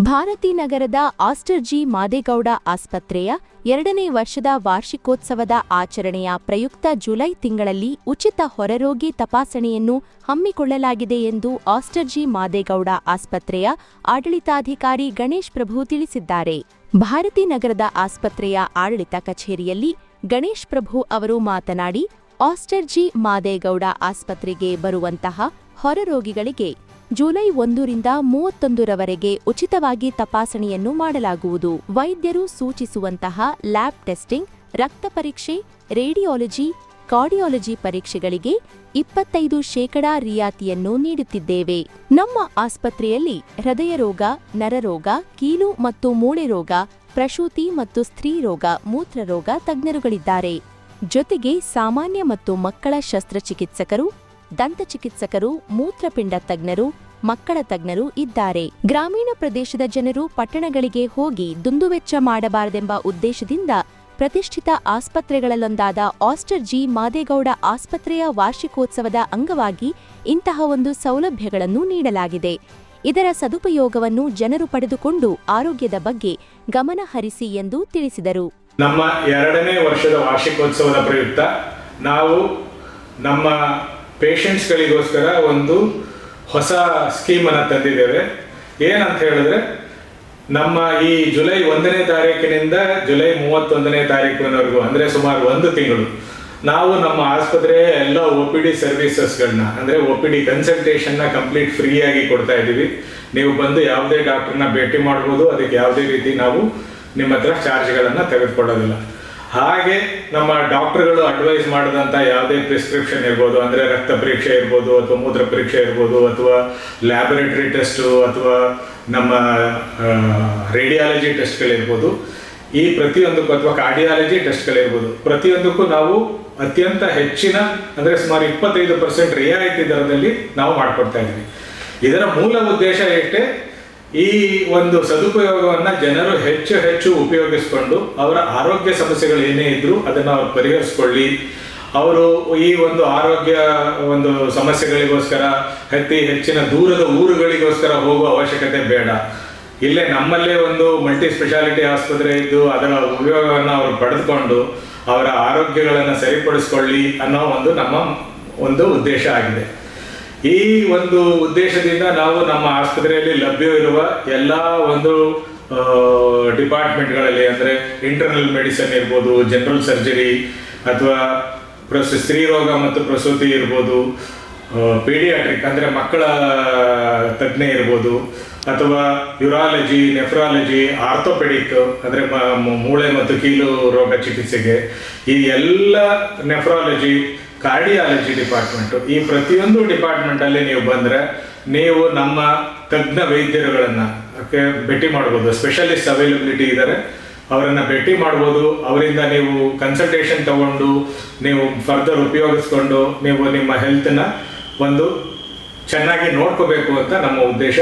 ಭಾರತಿ ನಗರದ ಆಸ್ಟರ್ಜಿ ಮಾದೇಗೌಡ ಆಸ್ಪತ್ರೆಯ ಎರಡನೇ ವರ್ಷದ ವಾರ್ಷಿಕೋತ್ಸವದ ಆಚರಣೆಯ ಪ್ರಯುಕ್ತ ಜುಲೈ ತಿಂಗಳಲ್ಲಿ ಉಚಿತ ಹೊರರೋಗಿ ತಪಾಸಣೆಯನ್ನು ಹಮ್ಮಿಕೊಳ್ಳಲಾಗಿದೆ ಎಂದು ಆಸ್ಟರ್ಜಿ ಮಾದೇಗೌಡ ಆಸ್ಪತ್ರೆಯ ಆಡಳಿತಾಧಿಕಾರಿ ಗಣೇಶ್ ಪ್ರಭು ತಿಳಿಸಿದ್ದಾರೆ. ಭಾರತಿ ನಗರದ ಆಸ್ಪತ್ರೆಯ ಆಡಳಿತ ಕಚೇರಿಯಲ್ಲಿ ಗಣೇಶ್ ಪ್ರಭು ಅವರು ಮಾತನಾಡಿ, ಆಸ್ಟರ್ಜಿ ಮಾದೇಗೌಡ ಆಸ್ಪತ್ರೆಗೆ ಬರುವಂತಹ ಹೊರರೋಗಿಗಳಿಗೆ ಜುಲೈ ಒಂದರಿಂದ ಮೂವತ್ತೊಂದರವರೆಗೆ ಉಚಿತವಾಗಿ ತಪಾಸಣೆಯನ್ನು ಮಾಡಲಾಗುವುದು. ವೈದ್ಯರು ಸೂಚಿಸುವಂತಹ ಲ್ಯಾಬ್ ಟೆಸ್ಟಿಂಗ್, ರಕ್ತ ಪರೀಕ್ಷೆ, ರೇಡಿಯಾಲಜಿ, ಕಾರ್ಡಿಯಾಲಜಿ ಪರೀಕ್ಷೆಗಳಿಗೆ ಇಪ್ಪತ್ತೈದು ಶೇಕಡಾ ರಿಯಾತಿಯನ್ನು ನೀಡುತ್ತಿದ್ದೇವೆ. ನಮ್ಮ ಆಸ್ಪತ್ರೆಯಲ್ಲಿ ಹೃದಯ ರೋಗ ನರರೋಗ ಕೀಲು ಮತ್ತು ಮೂಳೆ ರೋಗ, ಪ್ರಸೂತಿ ಮತ್ತು ಸ್ತ್ರೀರೋಗ ಮೂತ್ರರೋಗ ತಜ್ಞರುಗಳಿದ್ದಾರೆ. ಜೊತೆಗೆ ಸಾಮಾನ್ಯ ಮತ್ತು ಮಕ್ಕಳ ಶಸ್ತ್ರಚಿಕಿತ್ಸಕರು ದಂತಚಿಕಿತ್ಸಕರು ಮೂತ್ರಪಿಂಡ ತಜ್ಞರು, ಮಕ್ಕಳ ತಜ್ಞರು ಇದ್ದಾರೆ. ಗ್ರಾಮೀಣ ಪ್ರದೇಶದ ಜನರು ಪಟ್ಟಣಗಳಿಗೆ ಹೋಗಿ ದುಂದುವೆಚ್ಚ ಮಾಡಬಾರದೆಂಬ ಉದ್ದೇಶದಿಂದ ಪ್ರತಿಷ್ಠಿತ ಆಸ್ಪತ್ರೆಗಳಲ್ಲೊಂದಾದ ಆಸ್ಟರ್ ಜಿ ಮಾದೇಗೌಡ ಆಸ್ಪತ್ರೆಯ ವಾರ್ಷಿಕೋತ್ಸವದ ಅಂಗವಾಗಿ ಇಂತಹ ಒಂದು ಸೌಲಭ್ಯಗಳನ್ನು ನೀಡಲಾಗಿದೆ. ಇದರ ಸದುಪಯೋಗವನ್ನು ಜನರು ಪಡೆದುಕೊಂಡು ಆರೋಗ್ಯದ ಬಗ್ಗೆ ಗಮನ ಹರಿಸಿ ಎಂದು ತಿಳಿಸಿದರು. ನಮ್ಮ ಎರಡನೇ ವರ್ಷದ ವಾರ್ಷಿಕೋತ್ಸವದ ಪ್ರಯುಕ್ತ ನಾವು ನಮ್ಮ ಪೇಷಂಟ್ಸ್ಗಳಿಗೋಸ್ಕರ ಒಂದು ಹೊಸ ಸ್ಕೀಮನ್ನು ತಂದಿದ್ದೇವೆ. ಏನಂತ ಹೇಳಿದ್ರೆ, ನಮ್ಮ ಈ ಜುಲೈ ಒಂದನೇ ತಾರೀಕಿನಿಂದ ಜುಲೈ ಮೂವತ್ತೊಂದನೇ ತಾರೀಕಿನವರೆಗೂ, ಅಂದರೆ ಸುಮಾರು ಒಂದು ತಿಂಗಳು, ನಾವು ನಮ್ಮ ಆಸ್ಪತ್ರೆಯ ಎಲ್ಲ ಒ ಪಿ ಡಿ ಸರ್ವಿಸಸ್ಗಳನ್ನ, ಅಂದರೆ ಒ ಪಿ ಡಿ ಕನ್ಸಲ್ಟೇಷನ್ನ ಕಂಪ್ಲೀಟ್ ಫ್ರೀಯಾಗಿ ಕೊಡ್ತಾ ಇದ್ದೀವಿ. ನೀವು ಬಂದು ಯಾವುದೇ ಡಾಕ್ಟ್ರನ್ನ ಭೇಟಿ ಮಾಡ್ಬೋದು. ಅದಕ್ಕೆ ಯಾವುದೇ ರೀತಿ ನಾವು ನಿಮ್ಮ ಹತ್ರ ಚಾರ್ಜ್ಗಳನ್ನು ತೆಗೆದುಕೊಳ್ಳೋದಿಲ್ಲ. ಹಾಗೆ ನಮ್ಮ ಡಾಕ್ಟರ್ಗಳು ಅಡ್ವೈಸ್ ಮಾಡಿದಂಥ ಯಾವುದೇ ಪ್ರಿಸ್ಕ್ರಿಪ್ಷನ್ ಇರ್ಬೋದು, ಅಂದರೆ ರಕ್ತ ಪರೀಕ್ಷೆ ಇರ್ಬೋದು, ಅಥವಾ ಮೂತ್ರ ಪರೀಕ್ಷೆ ಇರ್ಬೋದು, ಅಥವಾ ಲ್ಯಾಬೊರೇಟರಿ ಟೆಸ್ಟು, ಅಥವಾ ನಮ್ಮ ರೇಡಿಯಾಲಜಿ ಟೆಸ್ಟ್ಗಳಿರ್ಬೋದು, ಈ ಪ್ರತಿಯೊಂದಕ್ಕೂ ಅಥವಾ ಕಾರ್ಡಿಯಾಲಜಿ ಟೆಸ್ಟ್ಗಳಿರ್ಬೋದು, ಪ್ರತಿಯೊಂದಕ್ಕೂ ನಾವು ಅತ್ಯಂತ ಹೆಚ್ಚಿನ, ಅಂದರೆ ಸುಮಾರು ಇಪ್ಪತ್ತೈದು ಪರ್ಸೆಂಟ್ ರಿಯಾಯಿತಿ ದರದಲ್ಲಿ ನಾವು ಮಾಡಿಕೊಡ್ತಾ ಇದ್ದೀವಿ. ಇದರ ಮೂಲ ಉದ್ದೇಶ ಇಷ್ಟೇ ಈ ಒಂದು ಸದುಪಯೋಗವನ್ನ ಜನರು ಹೆಚ್ಚು ಹೆಚ್ಚು ಉಪಯೋಗಿಸಿಕೊಂಡು ಅವರ ಆರೋಗ್ಯ ಸಮಸ್ಯೆಗಳು ಏನೇ ಇದ್ರೂ ಅದನ್ನು ಅವ್ರು ಪರಿಹರಿಸ್ಕೊಳ್ಳಿ. ಅವರು ಈ ಒಂದು ಆರೋಗ್ಯ ಒಂದು ಸಮಸ್ಯೆಗಳಿಗೋಸ್ಕರ, ಅತಿ ಹೆಚ್ಚಿನ ದೂರದ ಊರುಗಳಿಗೋಸ್ಕರ ಹೋಗುವ ಅವಶ್ಯಕತೆ ಬೇಡ. ಇಲ್ಲೇ ನಮ್ಮಲ್ಲೇ ಒಂದು ಮಲ್ಟಿ ಸ್ಪೆಷಾಲಿಟಿ ಆಸ್ಪತ್ರೆ ಇದ್ದು ಅದರ ಉಪಯೋಗವನ್ನು ಅವರು ಪಡೆದುಕೊಂಡು ಅವರ ಆರೋಗ್ಯಗಳನ್ನು ಸರಿಪಡಿಸ್ಕೊಳ್ಳಿ ಅನ್ನೋ ಒಂದು ನಮ್ಮ ಒಂದು ಉದ್ದೇಶ ಆಗಿದೆ. ಈ ಒಂದು ಉದ್ದೇಶದಿಂದ ನಾವು ನಮ್ಮ ಆಸ್ಪತ್ರೆಯಲ್ಲಿ ಲಭ್ಯವಿರುವ ಎಲ್ಲ ಒಂದು ಡಿಪಾರ್ಟ್ಮೆಂಟ್ಗಳಲ್ಲಿ, ಅಂದರೆ ಇಂಟರ್ನಲ್ ಮೆಡಿಸಿನ್ ಇರ್ಬೋದು, ಜನರಲ್ ಸರ್ಜರಿ ಅಥವಾ ಪ್ರಸ ಸ್ತ್ರೀರೋಗ ಮತ್ತು ಪ್ರಸೂತಿ ಇರ್ಬೋದು ಪೀಡಿಯಾಟ್ರಿಕ್, ಅಂದರೆ ಮಕ್ಕಳ ತಜ್ಞೆ ಇರ್ಬೋದು, ಅಥವಾ ಯುರಾಲಜಿ, ನೆಫ್ರಾಲಜಿ, ಆರ್ಥೋಪೆಡಿಕ್, ಅಂದರೆ ಮೂಳೆ ಮತ್ತು ಕೀಲು ರೋಗ ಚಿಕಿತ್ಸೆಗೆ ಈ ಎಲ್ಲ ನೆಫ್ರಾಲಜಿ ಕಾರ್ಡಿಯಾಲಜಿ ಡಿಪಾರ್ಟ್ಮೆಂಟು ಈ ಪ್ರತಿಯೊಂದು ಡಿಪಾರ್ಟ್ಮೆಂಟಲ್ಲಿ ನೀವು ಬಂದರೆ ನೀವು ನಮ್ಮ ತಜ್ಞ ವೈದ್ಯರುಗಳನ್ನು ಭೇಟಿ ಮಾಡ್ಬೋದು. ಸ್ಪೆಷಲಿಸ್ಟ್ ಅವೈಲಬಿಲಿಟಿ ಇದ್ದಾರೆ ಅವರನ್ನು ಭೇಟಿ ಮಾಡ್ಬೋದು. ಅವರಿಂದ ನೀವು ಕನ್ಸಲ್ಟೇಷನ್ ತಗೊಂಡು, ನೀವು ಫರ್ದರ್ ಉಪಯೋಗಿಸ್ಕೊಂಡು, ನೀವು ನಿಮ್ಮ ಹೆಲ್ತನ್ನ ಒಂದು ಚೆನ್ನಾಗಿ ನೋಡ್ಕೋಬೇಕು ಅಂತ ನಮ್ಮ ಉದ್ದೇಶ.